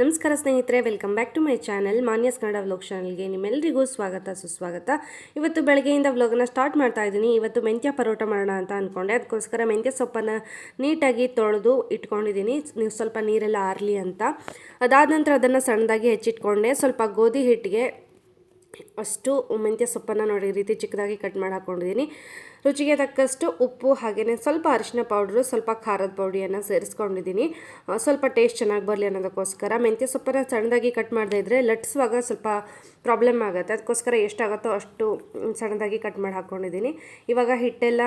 ನಮಸ್ಕಾರ ಸ್ನೇಹಿತರೆ welcome back to my channel Manya's Kannada vlog ಚಾನಲ್ಗೆ ನಿಮ್ಮೆಲ್ಲರಿಗೂ ಸ್ವಾಗತ, ಸುಸ್ವಾಗತ. ಇವತ್ತು ಬೆಳಗ್ಗೆಯಿಂದ ವ್ಲಾಗನ್ನ ಸ್ಟಾರ್ಟ್ ಮಾಡ್ತಾ ಇದ್ದೀನಿ. ಇವತ್ತು ಮೆಂತ್ಯ ಪರೋಟ ಮಾಡೋಣ ಅಂತ ಅಂದ್ಕೊಂಡೆ ಅದಕ್ಕೋಸ್ಕರ ಮೆಂತ್ಯ ಸೊಪ್ಪನ್ನು ನೀಟಾಗಿ ತೊಳೆದು ಇಟ್ಕೊಂಡಿದ್ದೀನಿ. ನೀವು ಸ್ವಲ್ಪ ನೀರೆಲ್ಲ ಆರಲಿ ಅಂತ. ಅದಾದ ನಂತರ ಅದನ್ನು ಸಣ್ಣದಾಗಿ ಹೆಚ್ಚಿಟ್ಕೊಂಡೆ. ಸ್ವಲ್ಪ ಗೋಧಿ ಹಿಟ್ಟಿಗೆ ಅಷ್ಟು ಮೆಂತ್ಯ ಸೊಪ್ಪನ್ನು ನೋಡಿ ರೀತಿ ಚಿಕ್ಕದಾಗಿ ಕಟ್ ಮಾಡಿ ಹಾಕ್ಕೊಂಡಿದ್ದೀನಿ ರುಚಿಗೆ ತಕ್ಕಷ್ಟು ಉಪ್ಪು ಹಾಗೆಯೇ ಸ್ವಲ್ಪ ಅರಿಶಿನ ಪೌಡ್ರು ಸ್ವಲ್ಪ ಖಾರದ ಪೌಡಿಯನ್ನು ಸೇರಿಸ್ಕೊಂಡಿದ್ದೀನಿ. ಸ್ವಲ್ಪ ಟೇಸ್ಟ್ ಚೆನ್ನಾಗಿ ಬರಲಿ ಅನ್ನೋದಕ್ಕೋಸ್ಕರ. ಮೆಂತ್ಯ ಸೊಪ್ಪನ್ನು ಸಣ್ಣದಾಗಿ ಕಟ್ ಮಾಡದೇ ಇದ್ದರೆ ಲಟ್ಸುವಾಗ ಸ್ವಲ್ಪ ಪ್ರಾಬ್ಲಮ್ ಆಗುತ್ತೆ. ಅದಕ್ಕೋಸ್ಕರ ಎಷ್ಟಾಗುತ್ತೋ ಅಷ್ಟು ಸಣ್ಣದಾಗಿ ಕಟ್ ಮಾಡಿ ಹಾಕ್ಕೊಂಡಿದ್ದೀನಿ ಇವಾಗ ಹಿಟ್ಟೆಲ್ಲ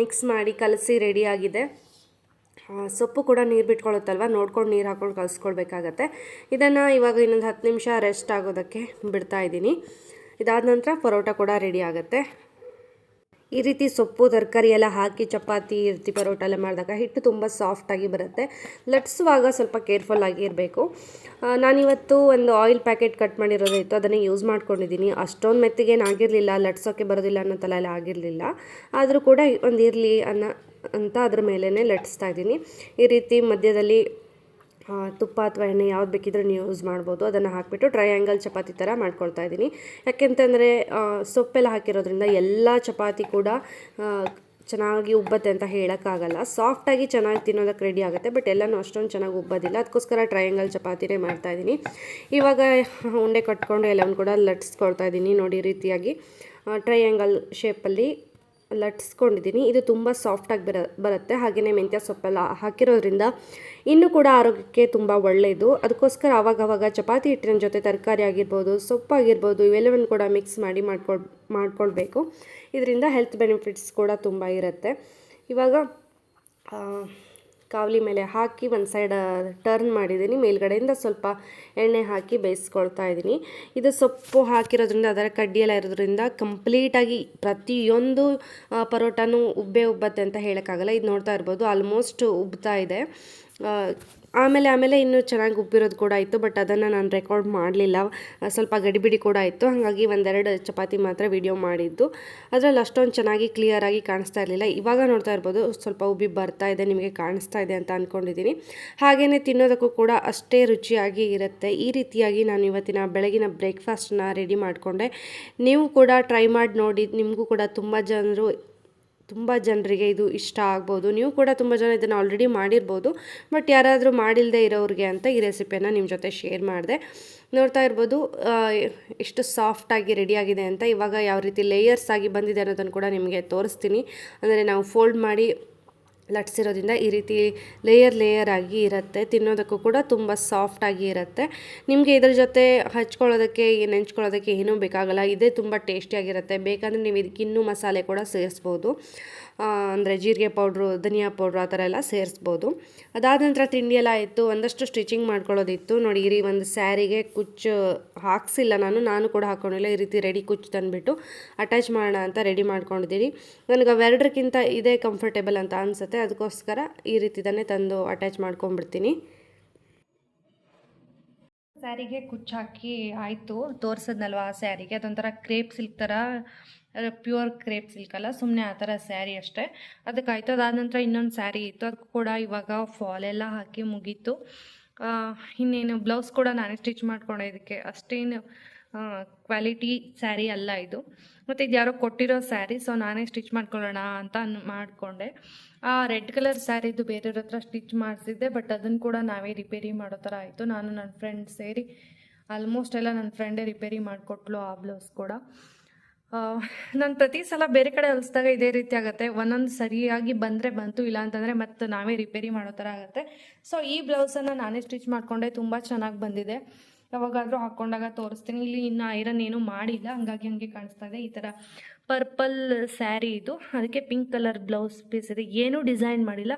ಮಿಕ್ಸ್ ಮಾಡಿ ಕಲಸಿ ರೆಡಿಯಾಗಿದೆ ಸೊಪ್ಪು ಕೂಡ ನೀರು ಬಿಟ್ಕೊಳ್ಳುತ್ತಲ್ವ? ನೋಡ್ಕೊಂಡು ನೀರು ಹಾಕ್ಕೊಂಡು ಕಲಿಸ್ಕೊಳ್ಬೇಕಾಗತ್ತೆ. ಇದನ್ನು ಇವಾಗ ಇನ್ನೊಂದು ಹತ್ತು ನಿಮಿಷ ರೆಸ್ಟ್ ಆಗೋದಕ್ಕೆ ಬಿಡ್ತಾ ಇದ್ದೀನಿ. ಇದಾದ ನಂತರ ಪರೋಟ ಕೂಡ ರೆಡಿ ಆಗುತ್ತೆ. ಈ ರೀತಿ ಸೊಪ್ಪು, ತರಕಾರಿ ಎಲ್ಲ ಹಾಕಿ ಚಪಾತಿ, ಇರ್ತಿ ರೀತಿ ಪರೋಟ ಎಲ್ಲ ಮಾಡಿದಾಗ ಹಿಟ್ಟು ತುಂಬ ಸಾಫ್ಟಾಗಿ ಬರುತ್ತೆ. ಲಟ್ಸುವಾಗ ಸ್ವಲ್ಪ ಕೇರ್ಫುಲ್ ಆಗಿ ಇರಬೇಕು. ನಾನಿವತ್ತು ಒಂದು ಆಯಿಲ್ ಪ್ಯಾಕೆಟ್ ಕಟ್ ಮಾಡಿರೋದಿತ್ತು. ಅದನ್ನು ಯೂಸ್ ಮಾಡ್ಕೊಂಡಿದ್ದೀನಿ. ಅಷ್ಟೊಂದು ಮೆತ್ತಿಗೇನಾಗಿರಲಿಲ್ಲ ಲಟ್ಸೋಕ್ಕೆ ಬರೋದಿಲ್ಲ ಅನ್ನೋ ಥರ ಎಲ್ಲ ಆಗಿರಲಿಲ್ಲ. ಆದರೂ ಕೂಡ ಒಂದು ಇರಲಿ ಅನ್ನೋ ಅಂತ ಅದ್ರ ಮೇಲೇ ಲಟ್ಸ್ತಾ ಇದ್ದೀನಿ. ಈ ರೀತಿ ಮಧ್ಯದಲ್ಲಿ ತುಪ್ಪ ಅಥವಾ ಎಣ್ಣೆ ಯಾವ್ದು ಬೇಕಿದ್ರೂ ನೀವು ಯೂಸ್ ಮಾಡ್ಬೋದು. ಅದನ್ನು ಹಾಕಿಬಿಟ್ಟು ಟ್ರಯಾಂಗಲ್ ಚಪಾತಿ ಥರ ಮಾಡ್ಕೊಳ್ತಾ ಇದ್ದೀನಿ. ಯಾಕೆಂತಂದರೆ ಸೊಪ್ಪೆಲ್ಲ ಹಾಕಿರೋದ್ರಿಂದ ಎಲ್ಲ ಚಪಾತಿ ಕೂಡ ಚೆನ್ನಾಗಿ ಉಬ್ಬತ್ತೆ ಅಂತ ಹೇಳೋಕ್ಕಾಗಲ್ಲ. ಸಾಫ್ಟಾಗಿ ಚೆನ್ನಾಗಿ ತಿನ್ನೋದಕ್ಕೆ ರೆಡಿ ಆಗುತ್ತೆ ಬಟ್ ಎಲ್ಲನೂ ಅಷ್ಟೊಂದು ಚೆನ್ನಾಗಿ ಉಬ್ಬೋದಿಲ್ಲ. ಅದಕ್ಕೋಸ್ಕರ ಟ್ರಯಾಂಗಲ್ ಚಪಾತಿನೇ ಮಾಡ್ತಾಯಿದ್ದೀನಿ ಇವಾಗ ಉಂಡೆ ಕಟ್ಕೊಂಡು ಎಲ್ಲವನ್ನು ಕೂಡ ಲಟ್ಸ್ಕೊಳ್ತಾ ಇದ್ದೀನಿ. ನೋಡಿ, ರೀತಿಯಾಗಿ ಟ್ರಯಾಂಗಲ್ ಶೇಪಲ್ಲಿ ಲಟ್ಸ್ಕೊಂಡಿದ್ದೀನಿ ಇದು ತುಂಬ ಸಾಫ್ಟಾಗಿ ಬರ, ಬರುತ್ತೆ. ಹಾಗೆಯೇ ಮೆಂತ್ಯ ಸೊಪ್ಪೆಲ್ಲ ಹಾಕಿರೋದ್ರಿಂದ ಇನ್ನೂ ಕೂಡ ಆರೋಗ್ಯಕ್ಕೆ ತುಂಬ ಒಳ್ಳೆಯದು ಅದಕ್ಕೋಸ್ಕರ ಆವಾಗವಾಗ ಚಪಾತಿ ಹಿಟ್ಟಿನ ಜೊತೆ ತರಕಾರಿ ಆಗಿರ್ಬೋದು, ಸೊಪ್ಪಾಗಿರ್ಬೋದು, ಇವೆಲ್ಲವನ್ನು ಕೂಡ ಮಿಕ್ಸ್ ಮಾಡಿ ಮಾಡ್ಕೊಳ್, ಮಾಡ್ಕೊಳ್ಬೇಕು. ಇದರಿಂದ ಹೆಲ್ತ್ ಬೆನಿಫಿಟ್ಸ್ ಕೂಡ ತುಂಬ ಇರುತ್ತೆ. ಇವಾಗ ಕಾವಲಿ ಮೇಲೆ ಹಾಕಿ ಒಂದು ಸೈಡ್ ಟರ್ನ್ ಮಾಡಿದ್ದೀನಿ. ಮೇಲ್ಗಡೆಯಿಂದ ಸ್ವಲ್ಪ ಎಣ್ಣೆ ಹಾಕಿ ಬೇಯಿಸ್ಕೊಳ್ತಾ ಇದ್ದೀನಿ. ಇದು ಸೊಪ್ಪು ಹಾಕಿರೋದ್ರಿಂದ, ಅದರ ಕಡ್ಡಿಯೆಲ್ಲ ಇರೋದ್ರಿಂದ ಕಂಪ್ಲೀಟಾಗಿ ಪ್ರತಿಯೊಂದು ಪರೋಟನೂ ಉಬ್ಬೇ ಉಬ್ಬೆ ಉಬ್ಬತ್ತೆ ಅಂತ ಹೇಳೋಕ್ಕಾಗಲ್ಲ. ಇದು ನೋಡ್ತಾ ಇರ್ಬೋದು ಆಲ್ಮೋಸ್ಟ್ ಉಬ್ತಾ ಇದೆ. ಆಮೇಲೆ ಆಮೇಲೆ ಇನ್ನೂ ಚೆನ್ನಾಗಿ ಉಬ್ಬಿರೋದು ಕೂಡ ಇತ್ತು ಬಟ್ ಅದನ್ನು ನಾನು ರೆಕಾರ್ಡ್ ಮಾಡಲಿಲ್ಲ. ಸ್ವಲ್ಪ ಗಡಿಬಿಡಿ ಕೂಡ ಇತ್ತು ಹಾಗಾಗಿ ಒಂದೆರಡು ಚಪಾತಿ ಮಾತ್ರ ವಿಡಿಯೋ ಮಾಡಿದ್ದು. ಅದರಲ್ಲಿ ಅಷ್ಟೊಂದು ಚೆನ್ನಾಗಿ ಕ್ಲಿಯರಾಗಿ ಕಾಣಿಸ್ತಾ ಇರಲಿಲ್ಲ. ಇವಾಗ ನೋಡ್ತಾ ಇರ್ಬೋದು, ಸ್ವಲ್ಪ ಉಬ್ಬಿ ಬರ್ತಾ ಇದೆ, ನಿಮಗೆ ಕಾಣಿಸ್ತಾ ಇದೆ ಅಂತ ಅಂದ್ಕೊಂಡಿದ್ದೀನಿ ಹಾಗೆಯೇ ತಿನ್ನೋದಕ್ಕೂ ಕೂಡ ಅಷ್ಟೇ ರುಚಿಯಾಗಿ ಇರುತ್ತೆ. ಈ ರೀತಿಯಾಗಿ ನಾನು ಇವತ್ತಿನ ಬೆಳಗಿನ ಬ್ರೇಕ್ಫಾಸ್ಟನ್ನ ರೆಡಿ ಮಾಡಿಕೊಂಡೆ. ನೀವು ಕೂಡ ಟ್ರೈ ಮಾಡಿ ನೋಡಿ, ನಿಮಗೂ ಕೂಡ ತುಂಬ ಜನರು ತುಂಬ ಜನರಿಗೆ ಇದು ಇಷ್ಟ ಆಗ್ಬೋದು. ನೀವು ಕೂಡ ತುಂಬ ಜನ ಇದನ್ನು ಆಲ್ರೆಡಿ ಮಾಡಿರ್ಬೋದು. ಬಟ್ ಯಾರಾದರೂ ಮಾಡಿಲ್ಲದೆ ಇರೋರಿಗೆ ಅಂತ ಈ ರೆಸಿಪಿಯನ್ನು ನಿಮ್ಮ ಜೊತೆ ಶೇರ್ ಮಾಡಿದೆ. ನೋಡ್ತಾ ಇರ್ಬೋದು ಎಷ್ಟು ಸಾಫ್ಟಾಗಿ ರೆಡಿಯಾಗಿದೆ ಅಂತ ಇವಾಗ ಯಾವ ರೀತಿ ಲೇಯರ್ಸ್ ಆಗಿ ಬಂದಿದೆ ಅನ್ನೋದನ್ನು ಕೂಡ ನಿಮಗೆ ತೋರಿಸ್ತೀನಿ. ಅಂದರೆ ನಾವು ಫೋಲ್ಡ್ ಮಾಡಿ ಲಟ್ಸಿರೋದ್ರಿಂದ ಈ ರೀತಿ ಲೇಯರ್ ಲೇಯರ್ ಆಗಿ ಇರುತ್ತೆ. ತಿನ್ನೋದಕ್ಕೂ ಕೂಡ ತುಂಬ ಸಾಫ್ಟಾಗಿ ಇರುತ್ತೆ. ನಿಮಗೆ ಇದ್ರ ಜೊತೆ ಹಚ್ಕೊಳ್ಳೋದಕ್ಕೆ, ನೆಂಚ್ಕೊಳ್ಳೋದಕ್ಕೆ ಏನೂ ಬೇಕಾಗಲ್ಲ. ಇದೇ ತುಂಬ ಟೇಸ್ಟಿಯಾಗಿರುತ್ತೆ ಬೇಕಂದರೆ ನೀವು ಇದಕ್ಕೆ ಇನ್ನೂ ಮಸಾಲೆ ಕೂಡ ಸೇರಿಸ್ಬೋದು. ಅಂದರೆ ಜೀರಿಗೆ ಪೌಡ್ರು, ಧನಿಯಾ ಪೌಡ್ರು ಆ ಥರ ಎಲ್ಲ ಸೇರಿಸ್ಬೋದು. ಅದಾದ ನಂತರ ತಿಂಡಿ ಎಲ್ಲ ಆಯಿತು, ಒಂದಷ್ಟು ಸ್ಟಿಚಿಂಗ್ ಮಾಡ್ಕೊಳ್ಳೋದಿತ್ತು. ನೋಡಿ ಈ ಒಂದು ಸ್ಯಾರಿಗೆ ಕುಚ್ಚು ಹಾಕ್ಸಿಲ್ಲ ನಾನು ನಾನು ಕೂಡ ಹಾಕ್ಕೊಂಡಿಲ್ಲ. ಈ ರೀತಿ ರೆಡಿ ಕುಚ್ಚು ತಂದುಬಿಟ್ಟು ಅಟ್ಯಾಚ್ ಮಾಡೋಣ ಅಂತ ರೆಡಿ ಮಾಡ್ಕೊಂಡಿದ್ದೀನಿ ನನಗೆ ಅವೆರಡಕ್ಕಿಂತ ಇದೇ ಕಂಫರ್ಟೇಬಲ್ ಅಂತ ಅನಿಸುತ್ತೆ. ಅದಕ್ಕೋಸ್ಕರ ಈ ರೀತಿ ರೀತಿದನ್ನೇ ತಂದು ಅಟ್ಯಾಚ್ ಮಾಡ್ಕೊಂಡ್ಬಿಡ್ತೀನಿ. ಸ್ಯಾರಿಗೆ ಕುಚ್ಚು ಹಾಕಿ ಆಯಿತು. ತೋರಿಸಿದ್ನಲ್ವಾ ಆ ಸ್ಯಾರಿಗೆ? ಅದೊಂಥರ ಕ್ರೇಪ್ ಸಿಲ್ಕ್ ಥರ ಪ್ಯೂರ್ ಕ್ರೇಪ್ ಸಿಲ್ಕ್ ಅಲ್ಲ ಸುಮ್ಮನೆ ಆ ಥರ ಸ್ಯಾರಿ ಅಷ್ಟೇ. ಅದಕ್ಕೆ ಆಯಿತು ಅದಾದ ನಂತರ ಇನ್ನೊಂದು ಸ್ಯಾರಿ ಇತ್ತು, ಅದು ಕೂಡ ಇವಾಗ ಫಾಲ್ ಎಲ್ಲ ಹಾಕಿ ಮುಗೀತು. ಇನ್ನೇನು ಬ್ಲೌಸ್ ಕೂಡ ನಾನೇ ಸ್ಟಿಚ್ ಮಾಡ್ಕೊಂಡೆ ಇದಕ್ಕೆ. ಅಷ್ಟೇನು ಕ್ವಾಲಿಟಿ ಸ್ಯಾರಿ ಅಲ್ಲ ಇದು. ಮತ್ತು ಇದು ಯಾರೋ ಕೊಟ್ಟಿರೋ ಸ್ಯಾರಿ, ಸೊ ನಾನೇ ಸ್ಟಿಚ್ ಮಾಡ್ಕೊಳ್ಳೋಣ ಅಂತ ಮಾಡಿಕೊಂಡೆ. ಆ, ರೆಡ್ ಕಲರ್ ಸ್ಯಾರಿದು ಬೇರೆಯವ್ರ ಹತ್ರ ಸ್ಟಿಚ್ ಮಾಡಿಸಿದ್ದೆ, ಬಟ್ ಅದನ್ನು ಕೂಡ ನಾವೇ ರಿಪೇರಿ ಮಾಡೋ ಥರ ಆಯಿತು. ನಾನು ನನ್ನ ಫ್ರೆಂಡ್ ಸೇರಿ, ಆಲ್ಮೋಸ್ಟ್ ಎಲ್ಲ ನನ್ನ ಫ್ರೆಂಡೇ ರಿಪೇರಿ ಮಾಡಿಕೊಟ್ಲು ಆ ಬ್ಲೌಸ್ ಕೂಡ. ನಾನು ಪ್ರತಿ ಸಲ ಬೇರೆ ಕಡೆ ಹೊಲಿಸಿದಾಗ ಇದೇ ರೀತಿ ಆಗುತ್ತೆ. ಒಂದೊಂದು ಸರಿಯಾಗಿ ಬಂದರೆ ಬಂತು, ಇಲ್ಲ ಅಂತಂದರೆ ಮತ್ತೆ ನಾವೇ ರಿಪೇರಿ ಮಾಡೋ ಥರ ಆಗುತ್ತೆ. ಸೊ ಈ ಬ್ಲೌಸನ್ನು ನಾನೇ ಸ್ಟಿಚ್ ಮಾಡಿಕೊಂಡೆ, ತುಂಬ ಚೆನ್ನಾಗಿ ಬಂದಿದೆ. ಯಾವಾಗಾದರೂ ಹಾಕ್ಕೊಂಡಾಗ ತೋರಿಸ್ತೀನಿ. ಇಲ್ಲಿ ಇನ್ನು ಐರನ್ ಏನೂ ಮಾಡಿಲ್ಲ, ಹಂಗಾಗಿ ಹಂಗೆ ಕಾಣಿಸ್ತಾ ಇದೆ. ಈ ಥರ ಪರ್ಪಲ್ ಸ್ಯಾರಿ ಇದು. ಅದಕ್ಕೆ ಪಿಂಕ್ ಕಲರ್ ಬ್ಲೌಸ್ ಪೀಸ್ ಇದೆ. ಏನೂ ಡಿಸೈನ್ ಮಾಡಿಲ್ಲ.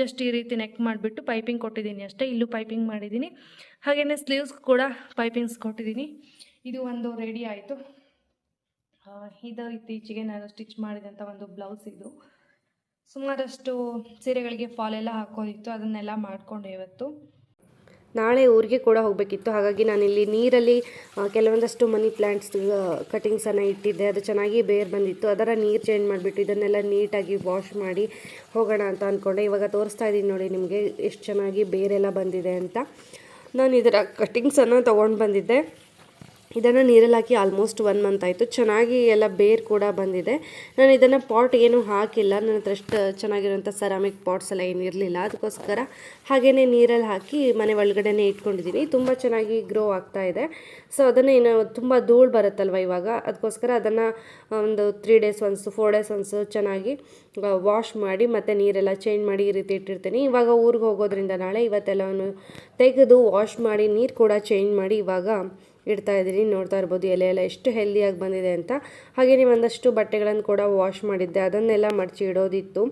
ಜಸ್ಟ್ ಈ ರೀತಿ ನೆಕ್ ಮಾಡಿಬಿಟ್ಟು ಪೈಪಿಂಗ್ ಕೊಟ್ಟಿದ್ದೀನಿ ಅಷ್ಟೇ. ಇಲ್ಲೂ ಪೈಪಿಂಗ್ ಮಾಡಿದ್ದೀನಿ. ಹಾಗೆಯೇ ಸ್ಲೀವ್ಸ್ ಕೂಡ ಪೈಪಿಂಗ್ಸ್ ಕೊಟ್ಟಿದ್ದೀನಿ. ಇದು ಒಂದು ರೆಡಿ ಆಯಿತು. ಇದು ಇತ್ತೀಚೆಗೆ ನಾನು ಸ್ಟಿಚ್ ಮಾಡಿದಂಥ ಒಂದು ಬ್ಲೌಸ್ ಇದು. ಸುಮಾರಷ್ಟು ಸೀರೆಗಳಿಗೆ ಫಾಲ್ ಎಲ್ಲ ಹಾಕೋದಿತ್ತು ಅದನ್ನೆಲ್ಲ ಮಾಡಿಕೊಂಡೆ ಇವತ್ತು. ನಾಳೆ ಊರಿಗೆ ಕೂಡ ಹೋಗಬೇಕಿತ್ತು, ಹಾಗಾಗಿ ನಾನಿಲ್ಲಿ ನೀರಲ್ಲಿ ಕೆಲವೊಂದಷ್ಟು ಮನಿ ಪ್ಲ್ಯಾಂಟ್ಸ್ ಕಟಿಂಗ್ಸನ್ನು ಇಟ್ಟಿದ್ದೆ, ಅದು ಚೆನ್ನಾಗಿ ಬೇರ್ ಬಂದಿತ್ತು. ಅದರ ನೀರು ಚೇಂಜ್ ಮಾಡಿಬಿಟ್ಟು ಇದನ್ನೆಲ್ಲ ನೀಟಾಗಿ ವಾಶ್ ಮಾಡಿ ಹೋಗೋಣ ಅಂತ ಅಂದ್ಕೊಂಡೆ ಇವಾಗ ತೋರಿಸ್ತಾ ಇದ್ದೀನಿ ನೋಡಿ ನಿಮಗೆ, ಎಷ್ಟು ಚೆನ್ನಾಗಿ ಬೇರೆಲ್ಲ ಬಂದಿದೆ ಅಂತ. ನಾನು ಇದರ ಕಟಿಂಗ್ಸನ್ನು ತೊಗೊಂಡು ಬಂದಿದ್ದೆ. ಇದನ್ನು ನೀರಲ್ಲಿ ಹಾಕಿ ಆಲ್ಮೋಸ್ಟ್ ಒನ್ ಮಂತ್ ಆಯಿತು. ಚೆನ್ನಾಗಿ ಎಲ್ಲ ಬೇರ್ ಕೂಡ ಬಂದಿದೆ. ನಾನು ಇದನ್ನು ಪಾಟ್ ಏನೂ ಹಾಕಿಲ್ಲ. ನನ್ನ ಹತ್ರ ಅಷ್ಟು ಚೆನ್ನಾಗಿರೋಂಥ ಸೆರಾಮಿಕ್ ಪಾಟ್ಸ್ ಎಲ್ಲ ಏನು ಇರಲಿಲ್ಲ. ಅದಕ್ಕೋಸ್ಕರ ಹಾಗೇ ನೀರಲ್ಲಿ ಹಾಕಿ ಮನೆ ಒಳಗಡೆನೇ ಇಟ್ಕೊಂಡಿದ್ದೀನಿ. ತುಂಬ ಚೆನ್ನಾಗಿ ಗ್ರೋ ಆಗ್ತಾ ಇದೆ. ಸೊ ಅದನ್ನು ಏನು ತುಂಬ ಧೂಳು ಬರುತ್ತಲ್ವ ಇವಾಗ? ಅದಕ್ಕೋಸ್ಕರ ಅದನ್ನು ಒಂದು three days once four days once ಚೆನ್ನಾಗಿ ವಾಶ್ ಮಾಡಿ, ಮತ್ತು ನೀರೆಲ್ಲ ಚೇಂಜ್ ಮಾಡಿ ಈ ರೀತಿ ಇಟ್ಟಿರ್ತೀನಿ. ಇವಾಗ ಊರಿಗೆ ಹೋಗೋದ್ರಿಂದ ನಾಳೆ ಇವತ್ತೆಲ್ಲವನ್ನು ತೆಗೆದು ವಾಶ್ ಮಾಡಿ, ನೀರು ಕೂಡ ಚೇಂಜ್ ಮಾಡಿ ಇವಾಗ ಇಡ್ತಾ ಇದ್ದೀನಿ ನೋಡ್ತಾ ಇರ್ಬೋದು ಎಲೆ ಎಲ್ಲ ಎಷ್ಟು ಹೆಲ್ದಿಯಾಗಿ ಬಂದಿದೆ ಅಂತ. ಹಾಗೆಯೇ ಒಂದಷ್ಟು ಬಟ್ಟೆಗಳನ್ನು ಕೂಡ ವಾಶ್ ಮಾಡಿದ್ದೆ ಅದನ್ನೆಲ್ಲ ಮಡಚಿ ಇಡೋದಿತ್ತು.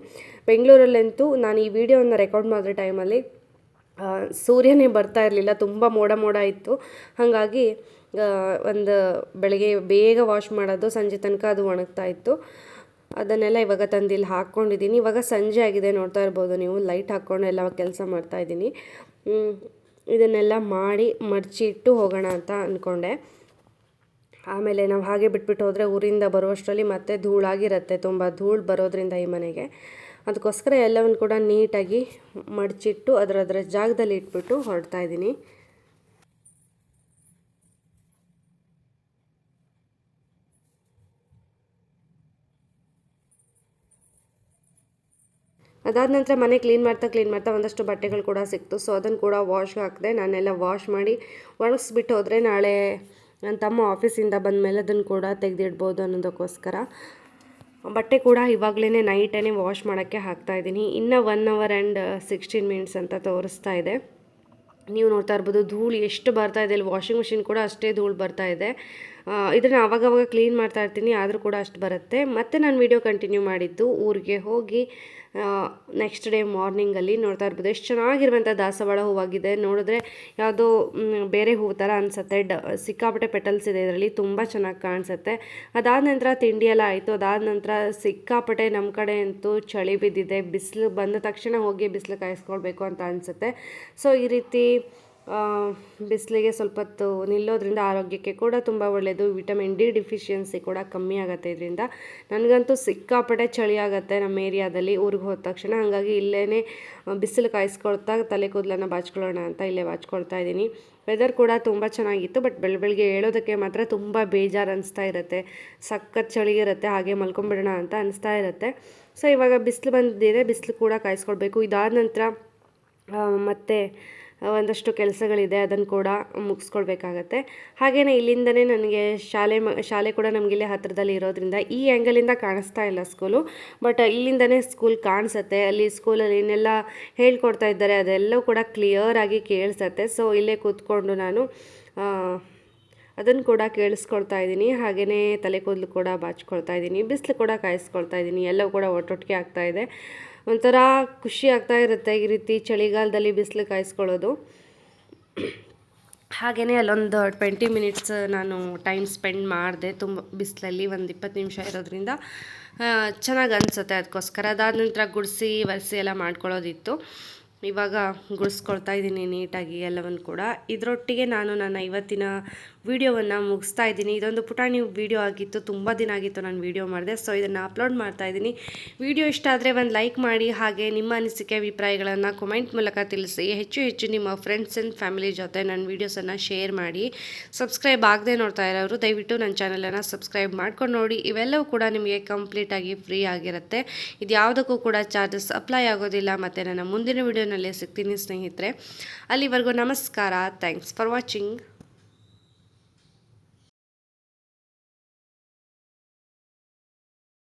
ಬೆಂಗಳೂರಲ್ಲಂತೂ ನಾನು ಈ ವಿಡಿಯೋವನ್ನು ರೆಕಾರ್ಡ್ ಮಾಡಿದ ಟೈಮಲ್ಲಿ ಸೂರ್ಯನೇ ಬರ್ತಾ ಇರಲಿಲ್ಲ ತುಂಬ ಮೋಡ ಮೋಡ ಇತ್ತು. ಹಾಗಾಗಿ ಒಂದು ಬೆಳಗ್ಗೆ ಬೇಗ ವಾಶ್ ಮಾಡೋದು ಸಂಜೆ ತನಕ ಅದು ಒಣಗ್ತಾ ಇತ್ತು. ಅದನ್ನೆಲ್ಲ ಇವಾಗ ತಂದಿಲ್ಲಿ ಹಾಕ್ಕೊಂಡಿದ್ದೀನಿ. ಇವಾಗ ಸಂಜೆ ಆಗಿದೆ ನೋಡ್ತಾ ಇರ್ಬೋದು ನೀವು ಲೈಟ್ ಹಾಕ್ಕೊಂಡು ಎಲ್ಲ ಕೆಲಸ ಮಾಡ್ತಾ ಇದ್ದೀನಿ. ಹ್ಮ್, ಇದನ್ನೆಲ್ಲ ಮಾಡಿ ಮಡಚಿಟ್ಟು ಹೋಗೋಣ ಅಂತ ಅಂದ್ಕೊಂಡೆ ಆಮೇಲೆ ನಾವು ಹಾಗೆ ಬಿಟ್ಬಿಟ್ಟು ಹೋದರೆ ಊರಿಂದ ಬರುವಷ್ಟರಲ್ಲಿ ಮತ್ತೆ ಧೂಳಾಗಿರುತ್ತೆ, ತುಂಬ ಧೂಳು ಬರೋದ್ರಿಂದ ಈ ಮನೆಗೆ. ಅದಕ್ಕೋಸ್ಕರ ಎಲ್ಲವನ್ನು ಕೂಡ ನೀಟಾಗಿ ಮಡಚಿಟ್ಟು ಅದರ ಅದರ ಜಾಗದಲ್ಲಿ ಇಟ್ಬಿಟ್ಟು ಹೊರಡ್ತಾ ಇದ್ದೀನಿ. ಅದಾದ ನಂತರ ಮನೆ ಕ್ಲೀನ್ ಮಾಡ್ತಾ ಕ್ಲೀನ್ ಮಾಡ್ತಾ ಒಂದಷ್ಟು ಬಟ್ಟೆಗಳು ಕೂಡ ಸಿಕ್ತು. ಸೊ ಅದನ್ನು ಕೂಡ ವಾಶ್ಗೆ ಹಾಕಿದೆ ನಾನೆಲ್ಲ ವಾಶ್ ಮಾಡಿ ಒಣಗಿಸ್ಬಿಟ್ಟು ಹೋದರೆ ನಾಳೆ ನನ್ನ ತಮ್ಮ ಆಫೀಸಿಂದ ಬಂದಮೇಲೆ ಅದನ್ನು ಕೂಡ ತೆಗೆದಿಡ್ಬೋದು ಅನ್ನೋದಕ್ಕೋಸ್ಕರ. ಬಟ್ಟೆ ಕೂಡ ಇವಾಗಲೇ ನೈಟೇ ವಾಶ್ ಮಾಡೋಕ್ಕೆ ಹಾಕ್ತಾಯಿದ್ದೀನಿ ಇನ್ನು one hour and sixteen minutes ಅಂತ ತೋರಿಸ್ತಾ ಇದೆ. ನೀವು ನೋಡ್ತಾ ಇರ್ಬೋದು ಧೂಳು ಎಷ್ಟು ಬರ್ತಾ ಇದೆ. ಇಲ್ಲಿ ವಾಷಿಂಗ್ ಮಿಷಿನ್ ಕೂಡ ಅಷ್ಟೇ ಧೂಳು ಬರ್ತಾ ಇದೆ. ಇದನ್ನು ಆವಾಗವಾಗ ಕ್ಲೀನ್ ಮಾಡ್ತಾ ಇರ್ತೀನಿ, ಆದರೂ ಕೂಡ ಅಷ್ಟು ಬರುತ್ತೆ. ಮತ್ತೆ ನಾನು ವೀಡಿಯೋ ಕಂಟಿನ್ಯೂ ಮಾಡಿದ್ದು ಊರಿಗೆ ಹೋಗಿ ನೆಕ್ಸ್ಟ್ ಡೇ ಮಾರ್ನಿಂಗಲ್ಲಿ ನೋಡ್ತಾ ಇರ್ಬೋದು. ಎಷ್ಟು ಚೆನ್ನಾಗಿರುವಂಥ ದಾಸವಾಳ ಹೂವಾಗಿದೆ. ನೋಡಿದ್ರೆ ಯಾವುದೋ ಬೇರೆ ಹೂವು ಥರ ಅನಿಸುತ್ತೆ. ಡ, ಸಿಕ್ಕಾಪಟ್ಟೆ ಪೆಟಲ್ಸ್ ಇದೆ ಇದರಲ್ಲಿ, ತುಂಬ ಚೆನ್ನಾಗಿ ಕಾಣಿಸುತ್ತೆ. ಅದಾದ ನಂತರ ತಿಂಡಿ ಎಲ್ಲ ಆಯಿತು. ಅದಾದ ನಂತರ ಸಿಕ್ಕಾಪಟ್ಟೆ ನಮ್ಮ ಕಡೆ ಅಂತೂ ಚಳಿ ಬಿದ್ದಿದೆ. ಬಿಸಿಲು ಬಂದ ತಕ್ಷಣ ಹೋಗಿ ಬಿಸಿಲು ಕಾಯಿಸ್ಕೊಳ್ಬೇಕು ಅಂತ ಅನಿಸುತ್ತೆ. ಸೊ ಈ ರೀತಿ ಬಿಸಿಲಿಗೆ ಸ್ವಲ್ಪ ಹೊತ್ತು ನಿಲ್ಲೋದ್ರಿಂದ ಆರೋಗ್ಯಕ್ಕೆ ಕೂಡ ತುಂಬ ಒಳ್ಳೆಯದು ವಿಟಮಿನ್ ಡಿ ಡಿಫಿಷಿಯನ್ಸಿ ಕೂಡ ಕಮ್ಮಿ ಆಗುತ್ತೆ ಇದರಿಂದ. ನನಗಂತೂ ಸಿಕ್ಕಾಪಟ್ಟೆ ಚಳಿ ಆಗುತ್ತೆ ನಮ್ಮ ಏರಿಯಾದಲ್ಲಿ. ಊರಿಗೆ ಹೋದ ತಕ್ಷಣ ಹಾಗಾಗಿ ಇಲ್ಲೇ ಬಿಸಿಲು ಕಾಯಿಸ್ಕೊಳ್ತಾ ತಲೆ ಕೂದಲನ್ನು ಬಾಚ್ಕೊಳ್ಳೋಣ ಅಂತ ಇಲ್ಲೇ ಬಾಚ್ಕೊಳ್ತಾ ಇದ್ದೀನಿ. ವೆದರ್ ಕೂಡ ತುಂಬ ಚೆನ್ನಾಗಿತ್ತು ಬಟ್ ಬೆಳ, ಬೆಳಗ್ಗೆ ಹೇಳೋದಕ್ಕೆ ಮಾತ್ರ ತುಂಬ ಬೇಜಾರು ಅನಿಸ್ತಾ ಇರುತ್ತೆ. ಸಖತ್ ಚಳಿ ಇರುತ್ತೆ, ಹಾಗೆ ಮಲ್ಕೊಂಬಿಡೋಣ ಅಂತ ಅನಿಸ್ತಾ ಇರುತ್ತೆ. ಸೊ ಇವಾಗ ಬಿಸಿಲು ಬಂದಿದೆ, ಬಿಸಿಲು ಕೂಡ ಕಾಯಿಸ್ಕೊಳ್ಬೇಕು. ಇದಾದ ನಂತರ ಮತ್ತು ಮತ್ತೆ ಒಂದಷ್ಟು ಕೆಲಸಗಳಿದೆ, ಅದನ್ನು ಕೂಡ ಮುಗಿಸ್ಕೊಳ್ಬೇಕಾಗತ್ತೆ. ಹಾಗೆಯೇ ಇಲ್ಲಿಂದನೇ ನನಗೆ ಶಾಲೆ ಮ, ಶಾಲೆ ಕೂಡ ನಮಗಿಲ್ಲೇ ಹತ್ತಿರದಲ್ಲಿ ಇರೋದ್ರಿಂದ ಈ ಆ್ಯಂಗಲಿಂದ ಕಾಣಿಸ್ತಾ ಇಲ್ಲ ಸ್ಕೂಲು ಬಟ್ ಇಲ್ಲಿಂದನೇ ಸ್ಕೂಲ್ ಕಾಣಿಸುತ್ತೆ, ಅಲ್ಲಿ ಸ್ಕೂಲಲ್ಲಿ ಏನೆಲ್ಲ ಹೇಳ್ಕೊಡ್ತಾ ಇದ್ದಾರೆ, ಅದೆಲ್ಲವೂ ಕೂಡ ಕ್ಲಿಯರ್ ಆಗಿ ಕೇಳಿಸತ್ತೆ. ಸೊ ಇಲ್ಲೇ ಕೂತ್ಕೊಂಡು ನಾನು ಅದನ್ನು ಕೂಡ ಕೇಳಿಸ್ಕೊಳ್ತಾ ಇದ್ದೀನಿ. ಹಾಗೆಯೇ ತಲೆ ಕೂದಲು ಕೂಡ ಬಾಚ್ಕೊಳ್ತಾ ಇದ್ದೀನಿ, ಬಿಸಿಲು ಕೂಡ ಕಾಯಿಸ್ಕೊಳ್ತಾ ಇದ್ದೀನಿ, ಎಲ್ಲವೂ ಕೂಡ ಒಟ್ಟೊಟ್ಟಿಗೆ ಆಗ್ತಾ ಇದೆ. ಒಂಥರ ಖುಷಿ ಆಗ್ತಾ ಇರುತ್ತೆ ಈ ರೀತಿ ಚಳಿಗಾಲದಲ್ಲಿ ಬಿಸಿಲು ಕಾಯಿಸ್ಕೊಳ್ಳೋದು. ಹಾಗೆಯೇ ಅಲ್ಲೊಂದು ಟ್ವೆಂಟಿ ಮಿನಿಟ್ಸ್ ನಾನು ಟೈಮ್ ಸ್ಪೆಂಡ್ ಮಾಡಿದೆ, ತುಂಬ ಬಿಸಿಲಲ್ಲಿ ಒಂದು ಇಪ್ಪತ್ತು ನಿಮಿಷ ಇರೋದ್ರಿಂದ ಚೆನ್ನಾಗಿ ಅನಿಸುತ್ತೆ ಅದಕ್ಕೋಸ್ಕರ ಅದಾದ ನಂತರ ಗುಡಿಸಿ, ಒರೆಸಿ ಎಲ್ಲ ಮಾಡ್ಕೊಳ್ಳೋದಿತ್ತು. ಇವಾಗ ಗುಡಿಸ್ಕೊಳ್ತಾ ಇದ್ದೀನಿ ನೀಟಾಗಿ ಎಲ್ಲವನ್ನು ಕೂಡ. ಇದರೊಟ್ಟಿಗೆ ನಾನು ನನ್ನ ಇವತ್ತಿನ ವಿಡಿಯೋವನ್ನು ಮುಗಿಸ್ತಾ ಇದ್ದೀನಿ. ಇದೊಂದು ಪುಟಾಣಿ ವಿಡಿಯೋ ಆಗಿತ್ತು. ತುಂಬ ದಿನ ಆಗಿತ್ತು ನಾನು ವಿಡಿಯೋ ಮಾಡಿದೆ. ಸೊ ಇದನ್ನು ಅಪ್ಲೋಡ್ ಮಾಡ್ತಾ ಇದ್ದೀನಿ. ವಿಡಿಯೋ ಇಷ್ಟ ಆದರೆ ಒಂದು ಲೈಕ್ ಮಾಡಿ, ಹಾಗೆ ನಿಮ್ಮ ಅನಿಸಿಕೆ, ಅಭಿಪ್ರಾಯಗಳನ್ನು ಕಮೆಂಟ್ ಮೂಲಕ ತಿಳಿಸಿ. ಹೆಚ್ಚು ಹೆಚ್ಚು ನಿಮ್ಮ ಫ್ರೆಂಡ್ಸ್ ಆ್ಯಂಡ್ ಫ್ಯಾಮಿಲಿ ಜೊತೆ ನನ್ನ ವೀಡಿಯೋಸನ್ನು ಶೇರ್ ಮಾಡಿ. ಸಬ್ಸ್ಕ್ರೈಬ್ ಆಗದೆ ನೋಡ್ತಾ ಇರೋರು ದಯವಿಟ್ಟು ನನ್ನ ಚಾನಲನ್ನು ಸಬ್ಸ್ಕ್ರೈಬ್ ಮಾಡ್ಕೊಂಡು ನೋಡಿ. ಇವೆಲ್ಲವೂ ಕೂಡ ನಿಮಗೆ ಕಂಪ್ಲೀಟಾಗಿ ಫ್ರೀ ಆಗಿರುತ್ತೆ. ಇದು ಯಾವುದಕ್ಕೂ ಕೂಡ ಚಾರ್ಜಸ್ ಅಪ್ಲೈ ಆಗೋದಿಲ್ಲ. ಮತ್ತು ನನ್ನ ಮುಂದಿನ ವೀಡಿಯೋನಲ್ಲೇ ಸಿಗ್ತೀನಿ ಸ್ನೇಹಿತರೆ. ಅಲ್ಲಿವರೆಗೂ ನಮಸ್ಕಾರ. Thanks for watching